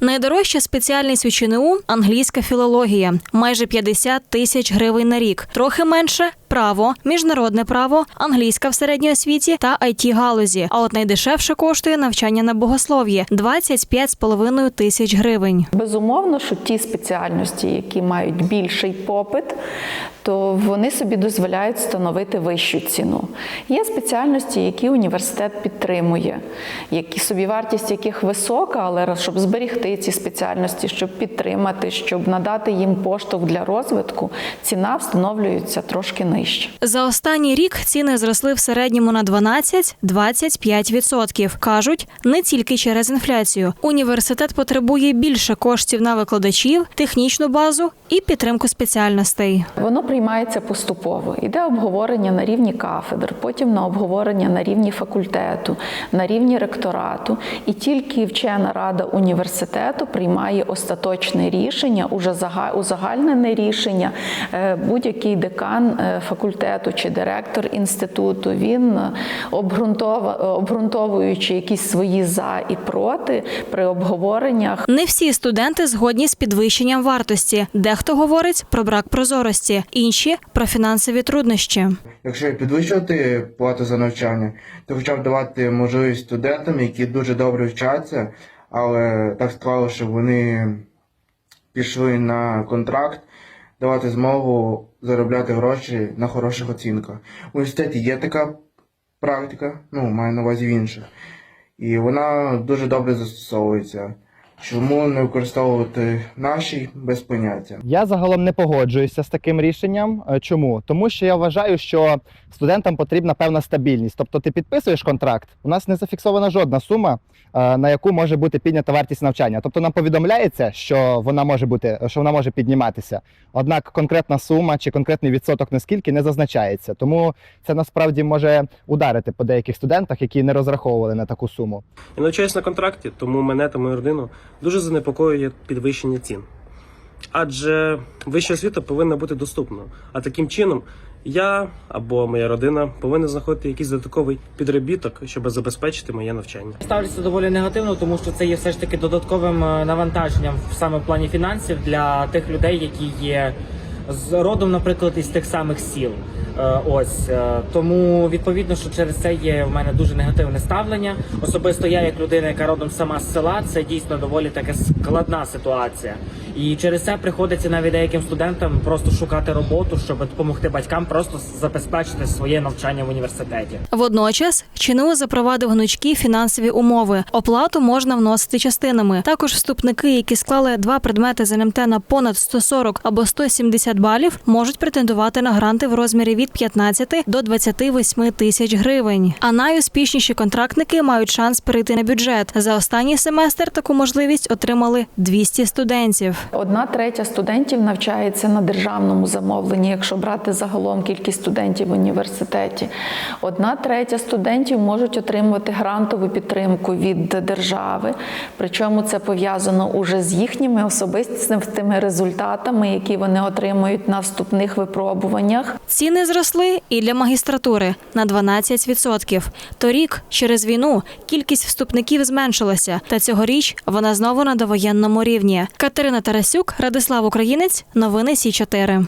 Найдорожча спеціальність у ЧНУ – англійська філологія, майже 50 тисяч гривень на рік. Трохи менше право, міжнародне право, англійська в середній освіті та it галузі. А от найдешевше коштує навчання на богослов'ї – 25,5 тисяч гривень. Безумовно, що ті спеціальності, які мають більший попит, то вони собі дозволяють встановити вищу ціну. Є спеціальності, які університет підтримує, які собівартість яких висока, але щоб зберегти ці спеціальності, щоб підтримати, щоб надати їм поштовх для розвитку, ціна встановлюється трошки нижче. За останній рік ціни зросли в середньому на 12-25%. Кажуть, не тільки через інфляцію. Університет потребує більше коштів на викладачів, технічну базу і підтримку спеціальностей. Воно приймається поступово. Іде обговорення на рівні кафедр, потім на обговорення на рівні факультету, на рівні ректорату. І тільки вчена рада університету приймає остаточне рішення, уже зага- узагальнене рішення. Е, Будь-який декан е, факультету чи директор інституту він е, обґрунтовуючи якісь свої за і проти при обговореннях Не всі студенти згодні з підвищенням вартості. Дехто говорить про брак прозорості, інші про фінансові труднощі. Якщо підвищувати плату за навчання, то хоча б давати можливість студентам, які дуже добре вчаться, але так склало, що вони пішли на контракт, давати змогу заробляти гроші на хороших оцінках. В університеті є така практика, ну, маю на увазі в інших, і вона дуже добре застосовується. Чому не використовувати наші без поняття? Я загалом не погоджуюся з таким рішенням. Е, Чому? Тому що я вважаю, що студентам потрібна певна стабільність. Тобто, ти підписуєш контракт, у нас не зафіксована жодна сума, е, на яку може бути піднята вартість навчання. Тобто нам повідомляється, що вона може бути, що вона може підніматися. Однак конкретна сума чи конкретний відсоток наскільки не зазначається. Тому це насправді може ударити по деяких студентах, які не розраховували на таку суму. Я навчаюсь на контракті, тому мене та мою родину дуже занепокоює підвищення цін. Адже вища освіта повинна бути доступною. А таким чином я або моя родина повинна знаходити якийсь додатковий підробіток, щоб забезпечити моє навчання. Ставлюся доволі негативно, тому що це є все ж таки додатковим е, навантаженням саме в плані фінансів для тих людей, які є з родом, наприклад, із тих самих сіл. Е, Ось е, тому відповідно, що через це є в мене дуже негативне ставлення. Особисто я, як людина, яка родом сама з села, це дійсно доволі така складна ситуація. І через це приходиться навіть деяким студентам просто шукати роботу, щоб допомогти батькам просто забезпечити своє навчання в університеті. Водночас ЧНУ запровадив гнучкі фінансові умови. Оплату можна вносити частинами. Також вступники, які склали два предмети з НМТ на понад 140 або 170 балів, можуть претендувати на гранти в розмірі від 15 до 28 тисяч гривень. А найуспішніші контрактники мають шанс перейти на бюджет. За останній семестр таку можливість отримали 200 студентів. Одна третя студентів навчається на державному замовленні, якщо брати загалом кількість студентів в університеті. Одна третя студентів можуть отримувати грантову підтримку від держави. Причому це пов'язано уже з їхніми особистими результатами, які вони отримують на вступних випробуваннях. Ціни зросли і для магістратури на 12%. Торік, через війну, кількість вступників зменшилася, та цьогоріч вона знову на довоєнному рівні. Катерина Тарасюк, Радислав Українець, новини Сі 4